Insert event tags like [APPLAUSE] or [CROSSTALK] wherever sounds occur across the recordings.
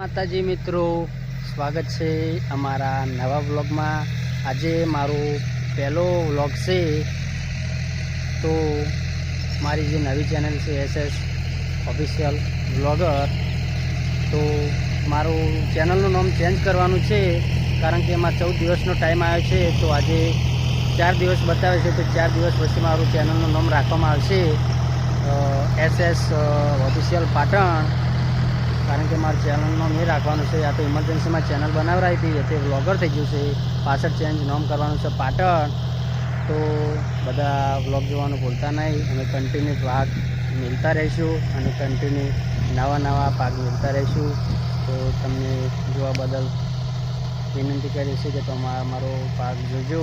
માતાજી મિત્રો, સ્વાગત છે અમારા નવા વ્લોગમાં. આજે મારો પહેલો વ્લોગ છે. તો મારી જે નવી ચેનલ છે, એસએસ ઓફિશિયલ વ્લોગર, તો મારું ચેનલનું નામ ચેન્જ કરવાનું છે, કારણ કે એમાં ચૌદ દિવસનો ટાઈમ આવ્યો છે, તો આજે ચાર દિવસ બતાવે છે, તો ચાર દિવસ પછી મારું ચેનલનું નામ રાખવામાં આવશે. SS official Patan. કારણ કે મારા ચેનલનો મેં રાખવાનું છે આ તો ઇમરજન્સીમાં ચેનલ બનાવરાવી હતી તે વ્લોગર થઈ ગયું છે, પાછળ ચેન્જ નોમ કરવાનું છે પાટણ. તો બધા વ્લોગ જોવાનું ભૂલતા નહીં, અમે કન્ટિન્યુ ભાગ મિલતા રહીશું અને કન્ટિન્યુ નવા નવા પાક મિલતા રહીશું. તો તમને જોવા બદલ વિનંતી કરી છે કે તમારા મારો પાક જોજો.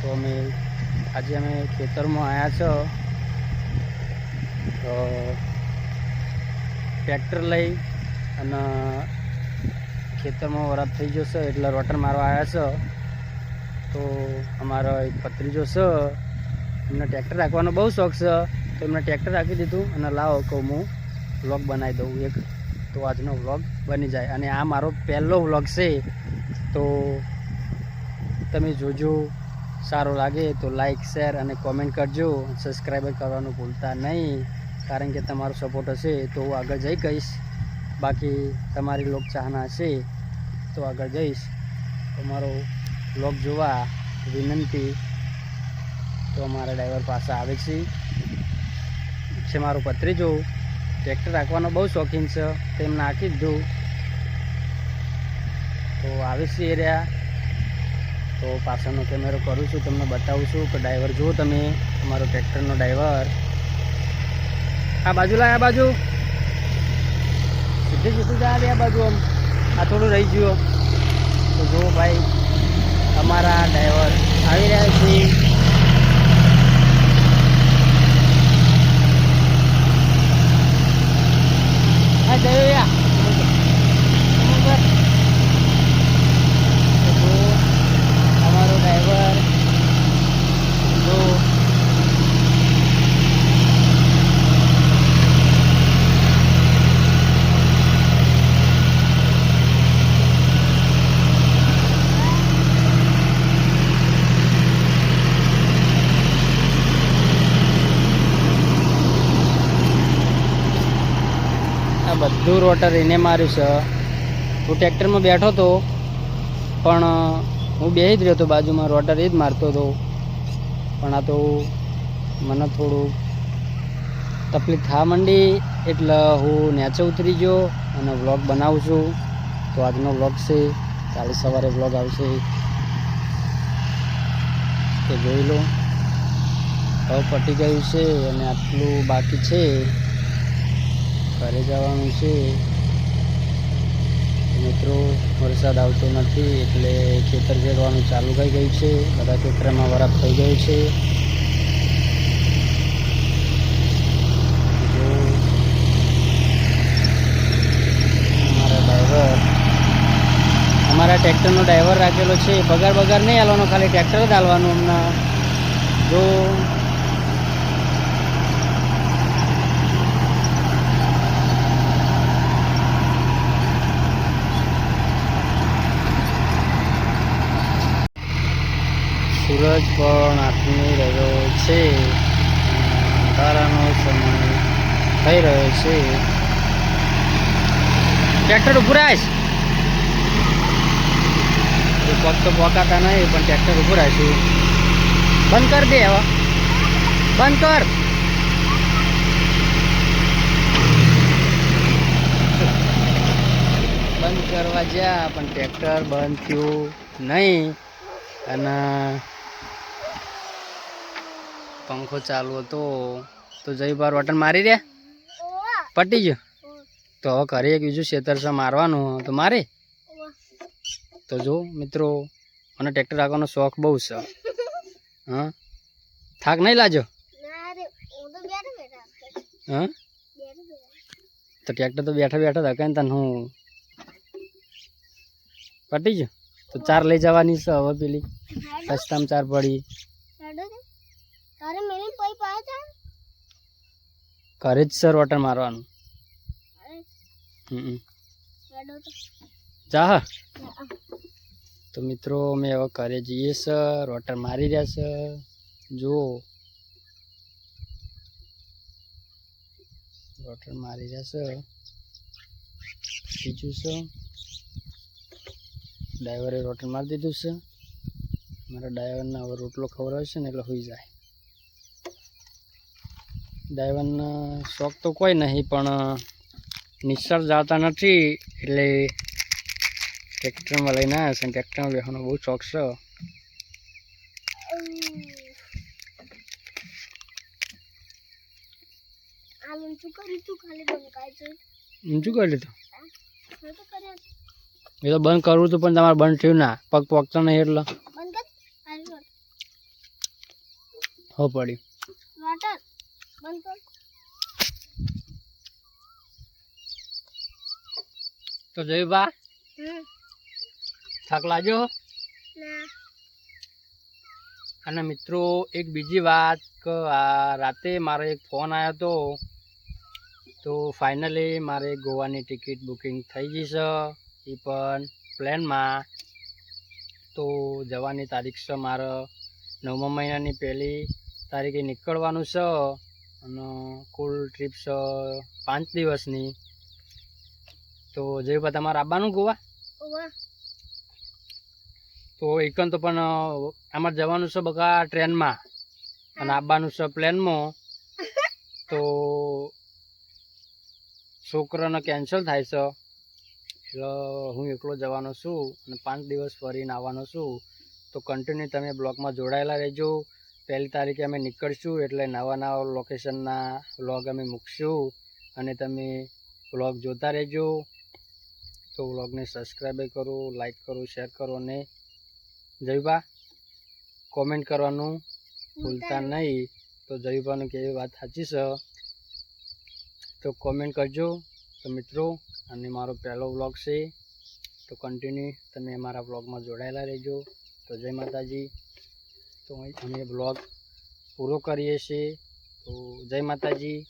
તો અમે આજે અમે ખેતરમાં આવ્યા છો. તો ટ્રેક્ટર લઈ અને ખેતરમાં વરાપ થઈ જશે એટલે રોટર મારવા આવ્યા છે. તો અમારો એક ભત્રીજો છે. એમને ટ્રેક્ટર રાખવાનો બહુ શોખ છે. તો એમને ટ્રેક્ટર રાખી દીધું અને લાવો કહું હું વ્લોગ બનાવી દઉં એક. તો આજનો વ્લોગ બની જાય. અને આ મારો પહેલો વ્લોગ છે. તો તમે જોજો, સારું લાગે તો લાઈક શેર અને કોમેન્ટ કરજો. સબસ્ક્રાઈબર કરવાનું ભૂલતા નહીં. કારણ કે તમારો સપોર્ટ હશે તો હું આગળ જઈ કહીશ. બાકી તમારી લોક ચાહના હશે તો આગળ જઈશ. તમારો બ્લોગ જોવા વિનંતી તો અમારા ડ્રાઈવર પાસે આવે છે. છે મારું જોવું ટ્રેક્ટર રાખવાનો બહુ શોખીન છે. તેમ નાખી દીધું તો આવે છે એરિયા તો પાછળનો કેમેરો કરું છું, તમને બતાવું છું કે ડ્રાઈવર જુઓ તમે, અમારો ટ્રેક્ટરનો ડ્રાઈવર. આ બાજુ લાય, આ બાજુ. સીધે સીધું જા આ બાજુ આમ. આ થોડું રહી ગયું તો જુઓ ભાઈ, અમારા ડ્રાઈવર આવી રહ્યા છે હા જયો યા તો જુઓ, અમારો ડ્રાઈવર જો આ બધું રોટર એને માર્યું છે. હું ટ્રેક્ટરમાં બેઠો હતો, પણ હું બેસી જ રહ્યો હતો બાજુમાં રોટર એ જ મારતો હતો. પણ આ તો મને થોડું તકલીફ થવા માંડી, એટલે હું નેચે ઉતરી ગયો અને વ્લોગ બનાવું છું. તો આજનો વ્લોગ છે, કાલે સવારે વ્લોગ આવશે. તો જોઈ લો, હવે પટી ગયું છે અને આટલું બાકી છે. ઘરે જવાનું છે. મિત્રો, વરસાદ આવતો નથી, એટલે ખેતર ખેડવાનું ચાલુ થઈ ગયું છે. બધા ખેતરમાં વરાપ થઈ ગયું છે. અમારા ટ્રેક્ટરનો ડ્રાઈવર રાખેલો છે. પગાર બગાર નહીં હાલવાનો ખાલી ટ્રેક્ટર જ હાલવાનું હમણાં. જો સૂરજ પણ આથમી રહ્યો છે. અંધારાનો સમય થઈ રહ્યો છે. ટ્રેક્ટર ઉભું રાખ. પગ તો પોકાતા નહીં, પણ ટ્રેક્ટર ઉભું રાખશું બંધ કર દે હવે. બંધ કર. બંધ કરવા જ્યાં, પણ ટ્રેક્ટર બંધ થયું નહીં. અને પંખો ચાલુ હતો. તો જઈ બાર વટન મારી રહ્યા પટી ગયો? તો હવે ઘરે એક બીજું છેતરસા મારવાનું. તો મારે? તો જો મિત્રો, મને ટ્રેક્ટર રાખવાનો શોખ બહુ છે. હા? થાક નહીં લાજો હા? તો ટ્રેક્ટર તો બેઠા બેઠા ધકાઈને તને હું? પટી ગયો? તો ચાર લઈ જવાની છે હવે પેલી. રસ્તામાં ચાર પડી. તારે મેલી પૈ પાય તા ઘરે જ સર વોટર મારવાનું. જા હા. તો મિત્રો અમે હવે ઘરે જઈએ સર. વોટર મારી રહ્યા સર જુઓ. રોટર મારી રહ્યા સર બીજું સર ડ્રાઈવરે રોટર મારી દીધું છે. મારા ડ્રાઈવરને હવે રોટલો ખવડાવે છે ને એટલે હોઈ જાય. ડ્રાઈવરને શોખ તો કોઈ નહીં પણ નિસર્ગ જાતા નથી. એટલે ટ્રેક્ટરમાં લઈને આવ્યા છે ટ્રેક્ટરમાં બેસવાનો બહુ શોખ છે. ઊંચું કરી લીધું. એ તો બંધ કરવું હતું પણ તમારે બંધ થયું ના. પગ પગતો નહીં એટલે. હો પડી રોટર બંધ કર તો જોયું બા? થાક લાગ્યો અને મિત્રો એક બીજી વાત કે આ રાતે મારો એક ફોન આવ્યો હતો તો ફાઇનલી મારે ગોવાની ટિકિટ બુકિંગ થઈ ગઈ છે એ પણ પ્લેનમાં. તો જવાની તારીખ છે મારે નવમા મહિનાની પહેલી તારીખે નીકળવાનું છે. અને કુલ ટ્રીપ પાંચ દિવસની. તો જેવું તમારે આવવાનું ગોવા? તો એકન તો પણ આમાં જવાનું છે બકા ટ્રેનમાં. અને આવવાનું છે પ્લેનમાં. [LAUGHS] તો છોકરાને કેન્સલ થાય છે. એટલે હું એકલો જવાનો છું અને પાંચ દિવસ ફરીને આવવાનો છું. તો કન્ટિન્યુ તમે બ્લોગમાં જોડાયેલા રહેજો. પહેલી તારીખે અમે નીકળશું એટલે નવા નવા લોકેશનના વ્લોગ અમે મૂકશું અને તમે વ્લોગ જોતા રહેજો. તો વ્લોગને સબસ્ક્રાઈબ કરો લાઈક કરો શેર કરો અને જયબા કોમેન્ટ કરવાનું ભૂલતા નહીં. તો જયબાનું કેવી વાત સાચી છે. તો કોમેન્ટ કરજો. તો મિત્રો અને મારો પહેલો વ્લોગ છે. તો કન્ટિન્યુ તમે અમારા વ્લોગમાં જોડાયેલા રહેજો. તો જય માતાજી. તો અહીં અમે વ્લોગ પૂરો કરીએ છીએ. તો જય માતાજી.